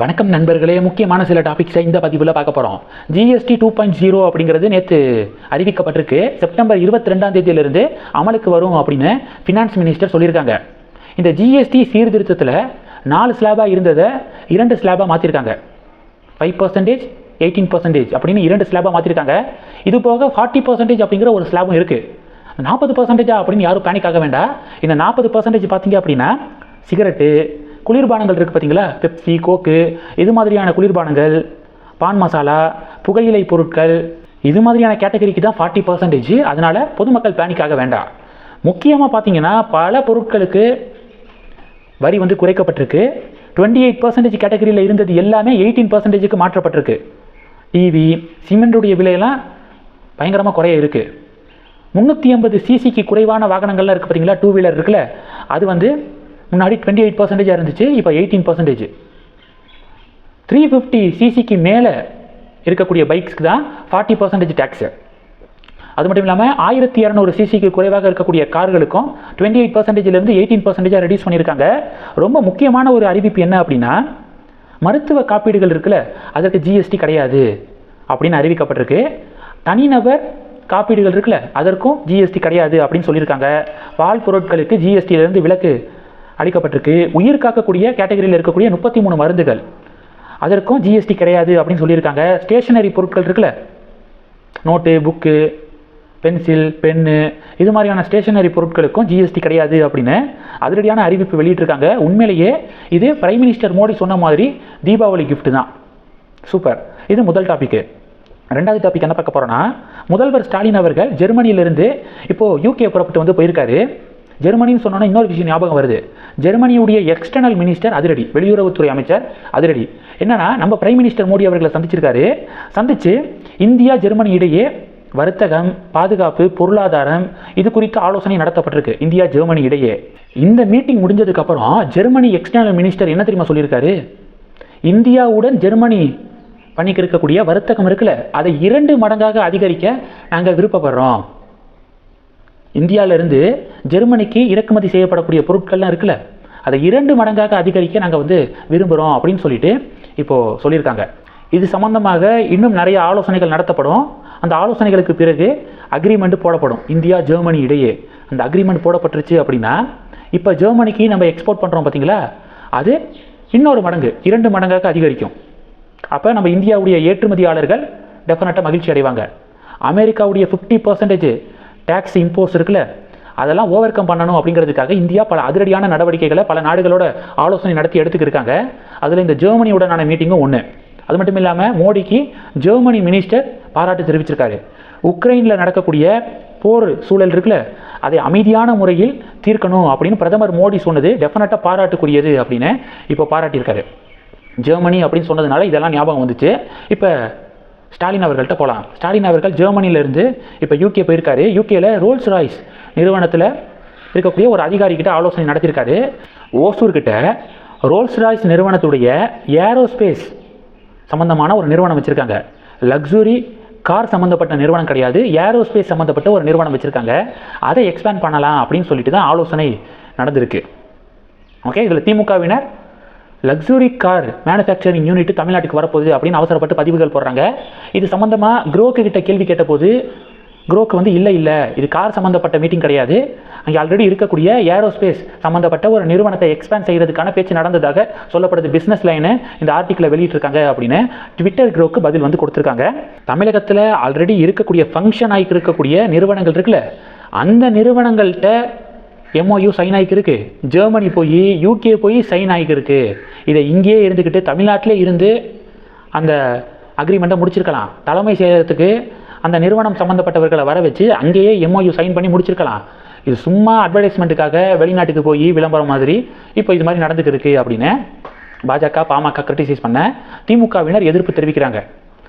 வணக்கம் நண்பர்களே முக்கியமான சில டாபிக்ஸை இந்த பதிவில் பார்க்க போகிறோம் ஜிஎஸ்டி டூ பாயிண்ட் ஜீரோ அப்படிங்கிறது நேற்று அறிவிக்கப்பட்டிருக்கு. செப்டம்பர் இருபத்தி ரெண்டாம் தேதியிலிருந்து அமலுக்கு வரும் அப்படின்னு ஃபினான்ஸ் மினிஸ்டர் சொல்லியிருக்காங்க. இந்த ஜிஎஸ்டி சீர்திருத்தத்தில் நாலு ஸ்லாபாக இருந்ததை இரண்டு ஸ்லாபாக மாற்றிருக்காங்க ஃபைவ் பர்சன்டேஜ் எயிட்டீன் பர்சன்டேஜ் அப்படின்னு இரண்டு ஸ்லாபாக மாற்றிருக்காங்க இது போக ஃபார்ட்டி பர்சன்டேஜ் அப்படிங்கிற ஒரு ஸ்லாபும் இருக்குது நாற்பது பர்சன்டேஜா அப்படின்னு யாரும் பேனிக் ஆக வேண்டாம். இந்த நாற்பது பர்சன்டேஜ் பார்த்தீங்க அப்படின்னா சிகரெட்டு குளிர்பானங்கள் இருக்குது பார்த்தீங்களா பெப்சி கோக்கு இது மாதிரியான குளிர்பானங்கள் பான் மசாலா புகையிலை பொருட்கள் இது மாதிரியான கேட்டகரிக்கு தான் ஃபார்ட்டி பர்சன்டேஜ் அதனால் பொதுமக்கள் பேனிக் ஆக வேண்டாம். முக்கியமாக பார்த்தீங்கன்னா பல பொருட்களுக்கு வரி வந்து குறைக்கப்பட்டிருக்கு. டுவெண்ட்டி எயிட் பர்சன்டேஜ் கேட்டகரியில் இருந்தது எல்லாமே எயிட்டீன் பர்சன்டேஜுக்கு மாற்றப்பட்டிருக்கு. டிவி சிமெண்ட்டுடைய விலையெல்லாம் பயங்கரமாக குறைய இருக்குது முந்நூற்றி ஐம்பது சிசிக்கு குறைவான வாகனங்கள்லாம் இருக்குது பார்த்தீங்களா டூ வீலர் இருக்குல்ல? அது வந்து முன்னாடி டுவெண்ட்டி எயிட் பர்சன்டேஜாக இருந்துச்சு இப்போ எயிட்டீன் பர்சன்டேஜ் த்ரீ ஃபிஃப்டி சிசிக்கு மேலே இருக்கக்கூடிய பைக்ஸ்க்கு தான் ஃபார்ட்டி பர்சன்டேஜ் டேக்ஸு அது மட்டும் இல்லாமல் ஆயிரத்தி இரநூறு சிசிக்கு குறைவாக இருக்கக்கூடிய கார்களுக்கும் டுவெண்ட்டி எயிட் பர்சன்டேஜ்லேருந்து எயிட்டீன் பர்சன்டேஜாக ரெடியூஸ் பண்ணியிருக்காங்க. ரொம்ப முக்கியமான ஒரு அறிவிப்பு என்ன அப்படின்னா மருத்துவ காப்பீடுகள் இருக்குல்ல அதற்கு ஜிஎஸ்டி கிடையாது அப்படின்னு அறிவிக்கப்பட்டிருக்கு. தனிநபர் காப்பீடுகள் இருக்குல்ல அதற்கும் ஜிஎஸ்டி கிடையாது அப்படின்னு சொல்லியிருக்காங்க. பால் பொருட்களுக்கு ஜிஎஸ்டியிலேருந்து விலக்கு அளிக்கப்பட்டிருக்கு. உயிர் காக்கக்கூடிய கேட்டகரியில் இருக்கக்கூடிய முப்பத்தி மூணு மருந்துகள். அதற்கும் ஜிஎஸ்டி கிடையாது அப்படின்னு சொல்லியிருக்காங்க. ஸ்டேஷனரி பொருட்கள் இருக்குல்ல. நோட்டு புக்கு பென்சில் பென்னு இது மாதிரியான ஸ்டேஷனரி பொருட்களுக்கும் ஜிஎஸ்டி கிடையாது அப்படின்னு அதிரடியான அறிவிப்பு வெளியிட்டிருக்காங்க. உண்மையிலேயே இது பிரைம் மினிஸ்டர் மோடி சொன்ன மாதிரி தீபாவளி கிஃப்ட் தான். சூப்பர் இது முதல் டாபிக்கு ரெண்டாவது டாபிக் என்ன பார்க்க போகிறோன்னா முதல்வர் ஸ்டாலின் அவர்கள் ஜெர்மனியிலிருந்து இப்போது யூகே புறப்பட்டு வந்து போயிருக்காரு. ஜெர்மனின்னு சொன்னோன்னா இன்னொரு விஷயம் ஞாபகம் வருது. ஜெர்மனியுடைய எக்ஸ்டர்னல் மினிஸ்டர் அதிரடி வெளியுறவுத்துறை அமைச்சர் அதிரடி. என்னன்னா நம்ம பிரைம் மினிஸ்டர் மோடி அவர்களை சந்திச்சிருக்காரு. சந்திச்சு இந்தியா ஜெர்மனி இடையே வர்த்தகம் பாதுகாப்பு பொருளாதாரம் இது குறித்து ஆலோசனை நடத்தப்பட்டிருக்கு. இந்தியா ஜெர்மனி இடையே. இந்த மீட்டிங் முடிஞ்சதுக்கப்புறம் ஜெர்மனி எக்ஸ்டர்னல் மினிஸ்டர் என்ன தெரியுமா சொல்லியிருக்காரு? இந்தியாவுடன் ஜெர்மனி பண்ணிக்கிருக்கக்கூடிய வர்த்தகம் இருக்குல்ல அதை இரண்டு மடங்காக அதிகரிக்க நாங்கள் விருப்பப்படுறோம். இந்தியாவிலேருந்து ஜெர்மனிக்கு இறக்குமதி செய்யப்படக்கூடிய பொருட்கள்லாம் இருக்குல்ல அதை இரண்டு மடங்காக அதிகரிக்க நாங்கள் வந்து விரும்புகிறோம் அப்படின்னு சொல்லிட்டு இப்போது சொல்லியிருக்காங்க. இது சம்பந்தமாக இன்னும் நிறைய ஆலோசனைகள் நடத்தப்படும். அந்த ஆலோசனைகளுக்கு பிறகு அக்ரிமெண்ட் போடப்படும். இந்தியா ஜெர்மனி இடையே. அந்த அக்ரிமெண்ட் போடப்பட்டுருச்சு அப்படின்னா இப்போ ஜெர்மனிக்கு நம்ம எக்ஸ்போர்ட் பண்ணுறோம் பார்த்தீங்களா அது இன்னொரு மடங்கு இரண்டு மடங்காக அதிகரிக்கும். அப்போ நம்ம இந்தியாவுடைய ஏற்றுமதியாளர்கள் டெஃபினட்டாக மகிழ்ச்சி அடைவாங்க. அமெரிக்காவுடைய ஃபிஃப்டி பர்சன்டேஜ் டேக்ஸ் இம்போஸ் இருக்குல்ல அதெல்லாம் ஓவர் கம் பண்ணணும் அப்படிங்கிறதுக்காக இந்தியா பல அதிரடியான நடவடிக்கைகளை பல நாடுகளோட ஆலோசனை நடத்தி எடுத்துக்கிருக்காங்க. அதில் இந்த ஜெர்மனியுடனான மீட்டிங்கும் ஒன்று அது மட்டும் இல்லாமல் மோடிக்கு ஜெர்மனி மினிஸ்டர் பாராட்டு தெரிவிச்சிருக்காரு. உக்ரைனில் நடக்கக்கூடிய போர் சூழல் இருக்குல்ல அதை அமைதியான முறையில் தீர்க்கணும் அப்படின்னு பிரதமர் மோடி சொன்னது டெஃபினட்டாக பாராட்டுக்குரியது அப்படின்னு இப்போ பாராட்டியிருக்காரு. ஜெர்மனி அப்படின்னு சொன்னதுனால இதெல்லாம் ஞாபகம் வந்துச்சு. இப்போ ஸ்டாலின் அவர்கள்ட்ட போகலாம் ஸ்டாலின் அவர்கள் ஜெர்மனியிலேருந்து இப்போ யூகே போயிருக்காரு. யூகேயில் ரோல்ஸ் ராய்ஸ் நிறுவனத்தில் இருக்கக்கூடிய ஒரு அதிகாரிக்கிட்ட ஆலோசனை நடத்தியிருக்காரு ஓசூர்கிட்ட ரோல்ஸ் ராய்ஸ் நிறுவனத்துடைய ஏரோஸ்பேஸ் சம்மந்தமான ஒரு நிறுவனம் வச்சுருக்காங்க. லக்ஸுரி கார் சம்மந்தப்பட்ட நிறுவனம் கிடையாது. ஏரோஸ்பேஸ் சம்மந்தப்பட்ட ஒரு நிறுவனம் வச்சுருக்காங்க. அதை எக்ஸ்பேண்ட் பண்ணலாம் அப்படின்னு சொல்லிட்டு தான் ஆலோசனை நடந்திருக்கு. ஓகே இதில் திமுகவினர் லக்ஸுரி கார் மேனுஃபேக்சரிங் யூனிட் தமிழ்நாட்டுக்கு வரப்போகுது அப்படின்னு அவசரப்பட்டு பதிவுகள் போடுறாங்க. இது சம்மந்தமாக குரோக்கு கிட்ட கேள்வி கேட்டபோது குரோக்கு வந்து இல்லை இல்லை இது கார் சம்மந்தப்பட்ட மீட்டிங் கிடையாது. அங்கே ஆல்ரெடி இருக்கக்கூடிய ஏரோஸ்பேஸ் சம்மந்தப்பட்ட ஒரு நிறுவனத்தை எக்ஸ்பேண்ட் செய்கிறதுக்கான பேச்சு நடந்ததாக சொல்லப்படுது பிஸ்னஸ் லைனு இந்த ஆர்டிக்கிளை வெளியிட்டிருக்காங்க அப்படின்னு ட்விட்டர் குரோக்கு பதில் வந்து கொடுத்துருக்காங்க. தமிழகத்தில் ஆல்ரெடி இருக்கக்கூடிய ஃபங்க்ஷன் ஆகிட்டு இருக்கக்கூடிய நிறுவனங்கள் இருக்குல்ல அந்த நிறுவனங்கள்கிட்ட எம்ஓயு சைன் ஆகிக்கிருக்கு ஜெர்மனி போய் யூகே போய் சைன் ஆகிக்கிருக்கு இதை இங்கேயே இருந்துக்கிட்டு தமிழ்நாட்டிலே இருந்து அந்த அக்ரிமெண்ட்டை முடிச்சிருக்கலாம். தலைமை செயலகத்துக்கு அந்த நிறுவனம் சம்மந்தப்பட்டவர்களை வர வச்சு அங்கேயே எம்ஓயு சைன் பண்ணி முடிச்சிருக்கலாம். இது சும்மா அட்வர்டைஸ்மெண்ட்டுக்காக வெளிநாட்டுக்கு போய் விளம்பரம் மாதிரி இப்போ இது மாதிரி நடந்துக்கிருக்கு அப்படின்னு பாஜக பாமக கிரிட்டிசைஸ் பண்ண திமுகவினர் எதிர்ப்பு தெரிவிக்கிறாங்க.